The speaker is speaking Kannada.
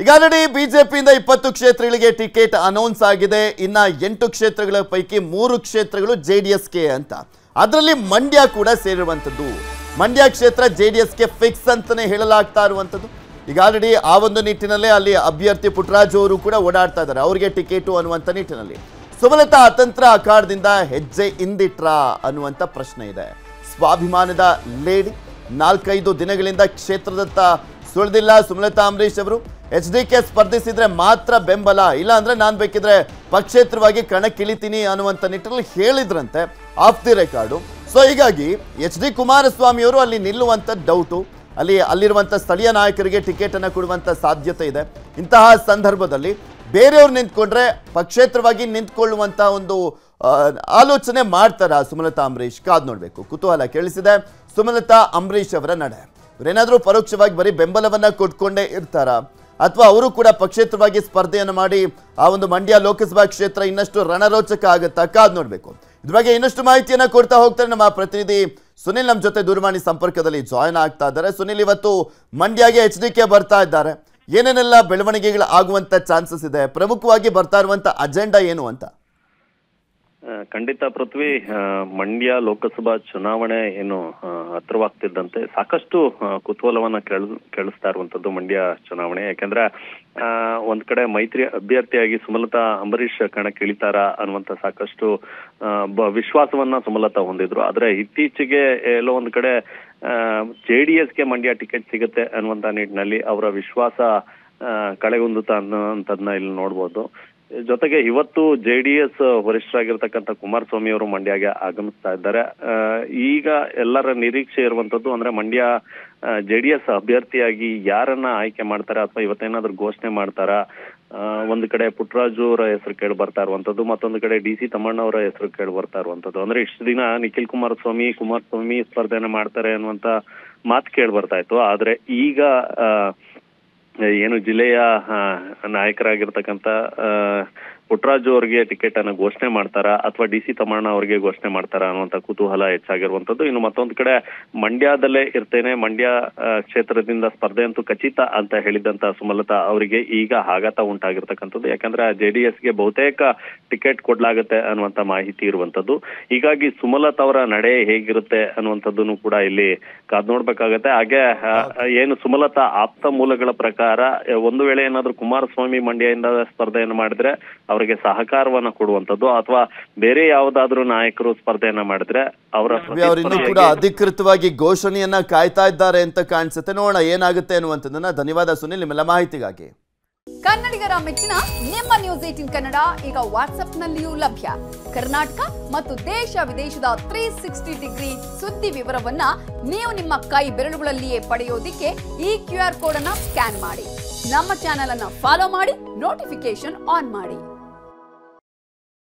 ಈಗ ಆಲ್ರೆಡಿ ಬಿಜೆಪಿಯಿಂದ ಇಪ್ಪತ್ತು ಕ್ಷೇತ್ರಗಳಿಗೆ ಟಿಕೆಟ್ ಅನೌನ್ಸ್ ಆಗಿದೆ. ಇನ್ನ ಎಂಟು ಕ್ಷೇತ್ರಗಳ ಪೈಕಿ ಮೂರು ಕ್ಷೇತ್ರಗಳು ಜೆ ಡಿ ಎಸ್ಗೆ ಅಂತ. ಅದರಲ್ಲಿ ಮಂಡ್ಯ ಕೂಡ ಸೇರಿರುವಂಥದ್ದು. ಮಂಡ್ಯ ಕ್ಷೇತ್ರ ಜೆ ಡಿ ಎಸ್ಗೆ ಫಿಕ್ಸ್ ಅಂತಾನೆ ಹೇಳಲಾಗ್ತಾ ಇರುವಂಥದ್ದು. ಈಗ ಆಲ್ರೆಡಿ ಆ ಒಂದು ನಿಟ್ಟಿನಲ್ಲೇ ಅಲ್ಲಿ ಅಭ್ಯರ್ಥಿ ಪುಟ್ಟರಾಜು ಅವರು ಕೂಡ ಓಡಾಡ್ತಾ ಇದ್ದಾರೆ. ಅವರಿಗೆ ಟಿಕೆಟು ಅನ್ನುವಂಥ ನಿಟ್ಟಿನಲ್ಲಿ. ಸುಮಲತಾ ಅತಂತ್ರ ಅಖಾಡದಿಂದ ಹೆಜ್ಜೆ ಹಿಂದಿಟ್ರಾ ಅನ್ನುವಂಥ ಪ್ರಶ್ನೆ ಇದೆ. ಸ್ವಾಭಿಮಾನದ ಲೇಡಿ ನಾಲ್ಕೈದು ದಿನಗಳಿಂದ ಕ್ಷೇತ್ರದತ್ತ ಸುಳಿದಿಲ್ಲ ಸುಮಲತಾ ಅಂಬರೀಶ್ ಅವರು. ಎಚ್ ಡಿ ಕೆ ಸ್ಪರ್ಧಿಸಿದ್ರೆ ಮಾತ್ರ ಬೆಂಬಲ ಇಲ್ಲ ಅಂದ್ರೆ ನಾನು ಬೇಕಿದ್ರೆ ಪಕ್ಷೇತರವಾಗಿ ಕಣಕ್ಕಿಳಿತೀನಿ ಅನ್ನುವಂಥ ನಿಟ್ಟಿನಲ್ಲಿ ಹೇಳಿದ್ರಂತೆ ಆಫ್ ದಿ ರೆಕಾರ್ಡು. ಸೊ ಹೀಗಾಗಿ ಎಚ್ ಡಿ ಕುಮಾರಸ್ವಾಮಿ ಅವರು ಅಲ್ಲಿ ನಿಲ್ಲುವಂಥ ಡೌಟು ಅಲ್ಲಿ ಅಲ್ಲಿರುವಂಥ ಸ್ಥಳೀಯ ನಾಯಕರಿಗೆ ಟಿಕೆಟ್ ಅನ್ನ ಕೊಡುವಂಥ ಸಾಧ್ಯತೆ ಇದೆ. ಇಂತಹ ಸಂದರ್ಭದಲ್ಲಿ ಬೇರೆಯವ್ರು ನಿಂತ್ಕೊಂಡ್ರೆ ಪಕ್ಷೇತರವಾಗಿ ನಿಂತ್ಕೊಳ್ಳುವಂಥ ಒಂದು ಆಲೋಚನೆ ಮಾಡ್ತಾರ ಸುಮಲತಾ ಅಂಬರೀಶ್? ಕಾದ್ ನೋಡಬೇಕು. ಕುತೂಹಲ ಕೇಳಿಸಿದೆ. ಸುಮಲತಾ ಅಂಬರೀಶ್ ಅವರ ನಡೆ. ಇವರೇನಾದರೂ ಪರೋಕ್ಷವಾಗಿ ಬರೀ ಬೆಂಬಲವನ್ನ ಕೊಟ್ಕೊಂಡೇ ಇರ್ತಾರ? ಅಥವಾ ಅವರು ಕೂಡ ಪಕ್ಷೇತರವಾಗಿ ಸ್ಪರ್ಧೆಯನ್ನು ಮಾಡಿ ಆ ಒಂದು ಮಂಡ್ಯ ಲೋಕಸಭಾ ಕ್ಷೇತ್ರ ಇನ್ನಷ್ಟು ರಣರೋಚಕ ಆಗುತ್ತಾ ಕಾದ್ ನೋಡಬೇಕು. ಇದ್ರ ಬಗ್ಗೆ ಇನ್ನಷ್ಟು ಮಾಹಿತಿಯನ್ನು ಕೊಡ್ತಾ ಹೋಗ್ತಾರೆ ನಮ್ಮ ಪ್ರತಿನಿಧಿ ಸುನಿಲ್ ನಮ್ಮ ಜೊತೆ ದೂರವಾಣಿ ಸಂಪರ್ಕದಲ್ಲಿ ಜಾಯ್ನ್ ಆಗ್ತಾ ಇದ್ದಾರೆ. ಸುನಿಲ್, ಇವತ್ತು ಮಂಡ್ಯಗೆ ಎಚ್ ಡಿ ಕೆ ಬರ್ತಾ ಇದ್ದಾರೆ. ಏನೇನೆಲ್ಲ ಬೆಳವಣಿಗೆಗಳು ಆಗುವಂತ ಚಾನ್ಸಸ್ ಇದೆ? ಪ್ರಮುಖವಾಗಿ ಬರ್ತಾ ಇರುವಂತ ಅಜೆಂಡಾ ಏನು ಅಂತ? ಖಂಡಿತ ಪೃಥ್ವಿ ಮಂಡ್ಯ ಲೋಕಸಭಾ ಚುನಾವಣೆ ಏನು ಹತ್ರವಾಗ್ತಿದ್ದಂತೆ ಸಾಕಷ್ಟು ಕುತೂಹಲವನ್ನ ಕೇಳ ಕೇಳಿಸ್ತಾ ಇರುವಂತದ್ದು ಮಂಡ್ಯ ಚುನಾವಣೆ. ಯಾಕೆಂದ್ರೆ ಒಂದ್ ಕಡೆ ಮೈತ್ರಿ ಅಭ್ಯರ್ಥಿಯಾಗಿ ಸುಮಲತಾ ಅಂಬರೀಶ್ ಕಣಕ್ಕಿಳಿತಾರ ಅನ್ನುವಂತ ಸಾಕಷ್ಟು ವಿಶ್ವಾಸವನ್ನ ಸುಮಲತಾ ಹೊಂದಿದ್ರು. ಆದ್ರೆ ಇತ್ತೀಚೆಗೆ ಎಲ್ಲೋ ಒಂದ್ ಕಡೆ ಜೆ ಡಿ ಎಸ್ಗೆ ಮಂಡ್ಯ ಟಿಕೆಟ್ ಸಿಗುತ್ತೆ ಅನ್ನುವಂತ ನಿಟ್ಟಿನಲ್ಲಿ ಅವರ ವಿಶ್ವಾಸ ಆ, ಅನ್ನೋ ಅನ್ನೋಂಥದ್ನ ಇಲ್ಲಿ ನೋಡ್ಬೋದು. ಜೊತೆಗೆ ಇವತ್ತು ಜೆ ಡಿ ಎಸ್ ವರಿಷ್ಠರಾಗಿರ್ತಕ್ಕಂಥ ಕುಮಾರಸ್ವಾಮಿ ಅವರು ಮಂಡ್ಯಗೆ ಆಗಮಿಸ್ತಾ ಇದ್ದಾರೆ. ಈಗ ಎಲ್ಲರ ನಿರೀಕ್ಷೆ ಇರುವಂತದ್ದು ಅಂದ್ರೆ ಮಂಡ್ಯ ಜೆ ಡಿ ಎಸ್ ಅಭ್ಯರ್ಥಿಯಾಗಿ ಯಾರನ್ನ ಆಯ್ಕೆ ಮಾಡ್ತಾರೆ ಅಥವಾ ಇವತ್ತೇನಾದ್ರೂ ಘೋಷಣೆ ಮಾಡ್ತಾರ? ಒಂದು ಕಡೆ ಪುಟ್ಟರಾಜು ಅವರ ಹೆಸರು ಕೇಳಿ ಬರ್ತಾ ಇರುವಂತದ್ದು ಮತ್ತೊಂದು ಕಡೆ ಡಿ ಸಿ ತಮ್ಮಣ್ಣ ಅವರ ಹೆಸರು ಕೇಳಿ ಬರ್ತಾ ಇರುವಂತದ್ದು ಅಂದ್ರೆ ಇಷ್ಟು ದಿನ ನಿಖಿಲ್ ಕುಮಾರಸ್ವಾಮಿ ಕುಮಾರಸ್ವಾಮಿ ಸ್ಪರ್ಧೆನ ಮಾಡ್ತಾರೆ ಅನ್ನುವಂತ ಮಾತು ಕೇಳಿ ಬರ್ತಾ ಇತ್ತು. ಆದ್ರೆ ಈಗ ಏನು ಜಿಲ್ಲೆಯ ನಾಯಕರಾಗಿರ್ತಕ್ಕಂಥ ಪುಟ್ಟರಾಜು ಅವರಿಗೆ ಟಿಕೆಟ್ ಅನ್ನು ಘೋಷಣೆ ಮಾಡ್ತಾರಾ ಅಥವಾ ಡಿ ಸಿ ತಮ್ಮಣ್ಣ ಅವರಿಗೆ ಘೋಷಣೆ ಮಾಡ್ತಾರಾ ಅನ್ನುವಂತ ಕುತೂಹಲ ಹೆಚ್ಚಾಗಿರುವಂತದ್ದು ಇನ್ನು ಮತ್ತೊಂದು ಕಡೆ ಮಂಡ್ಯದಲ್ಲೇ ಇರ್ತೇನೆ, ಮಂಡ್ಯ ಕ್ಷೇತ್ರದಿಂದ ಸ್ಪರ್ಧೆ ಅಂತೂ ಖಚಿತ ಅಂತ ಹೇಳಿದಂತ ಸುಮಲತಾ ಅವರಿಗೆ ಈಗ ಆಘಾತ ಉಂಟಾಗಿರ್ತಕ್ಕಂಥದ್ದು. ಯಾಕಂದ್ರೆ ಜೆ ಡಿ ಎಸ್ಗೆ ಬಹುತೇಕ ಟಿಕೆಟ್ ಕೊಡ್ಲಾಗತ್ತೆ ಅನ್ನುವಂತ ಮಾಹಿತಿ ಇರುವಂತದ್ದು ಹೀಗಾಗಿ ಸುಮಲತಾ ಅವರ ನಡೆ ಹೇಗಿರುತ್ತೆ ಅನ್ನುವಂಥದ್ದನ್ನು ಕೂಡ ಇಲ್ಲಿ ಕಾದ್ ನೋಡ್ಬೇಕಾಗತ್ತೆ. ಹಾಗೆ ಏನು ಸುಮಲತಾ ಆಪ್ತ ಮೂಲಗಳ ಪ್ರಕಾರ, ಒಂದು ವೇಳೆ ಏನಾದ್ರೂ ಕುಮಾರಸ್ವಾಮಿ ಮಂಡ್ಯದಿಂದ ಸ್ಪರ್ಧೆಯನ್ನು ಮಾಡಿದ್ರೆ ಅವರಿಗೆ ಸಹಕಾರವನ್ನ ಕೊಡುವಂತದ್ದು ಅಥವಾ ಬೇರೆ ಯಾವ್ದಾದ್ರು ನಾಯಕರು ಸ್ಪರ್ಧೆಯನ್ನ ಮಾಡಿದ್ರೆ ಅವರ ಅವ್ರು ಇನ್ನೂ ಕೂಡ ಅಧಿಕೃತವಾಗಿ ಘೋಷಣೆಯನ್ನ ಕಾಯ್ತಾ ಇದ್ದಾರೆ ಅಂತ ಕಾಣಿಸುತ್ತೆ. ನೋಡೋಣ ಏನಾಗುತ್ತೆ ಅನ್ನುವಂಥದ್ದನ್ನ. ಧನ್ಯವಾದ ಸುನಿಲ್ ನಿಮ್ಮೆಲ್ಲ ಮಾಹಿತಿಗಾಗಿ. ಕನ್ನಡಿಗರ ಮೆಚ್ಚಿನ ನಿಮ್ಮ ನ್ಯೂಸ್ ಏಟಿನ್ ಕನ್ನಡ ಈಗ ವಾಟ್ಸ್ಆಪ್ನಲ್ಲಿಯೂ ಲಭ್ಯ. ಕರ್ನಾಟಕ ಮತ್ತು ದೇಶ ವಿದೇಶದ ತ್ರೀ ಸಿಕ್ಸ್ಟಿ ಡಿಗ್ರಿ ಸುದ್ದಿ ವಿವರವನ್ನ ನೀವು ನಿಮ್ಮ ಕೈ ಬೆರಳುಗಳಲ್ಲಿಯೇ ಪಡೆಯೋದಿಕ್ಕೆ ಈ ಕ್ಯೂ ಆರ್ ಕೋಡ್ ಅನ್ನ ಸ್ಕ್ಯಾನ್ ಮಾಡಿ. ನಮ್ಮ ಚಾನೆಲ್ ಅನ್ನ ಫಾಲೋ ಮಾಡಿ ನೋಟಿಫಿಕೇಶನ್ ಆನ್ ಮಾಡಿ.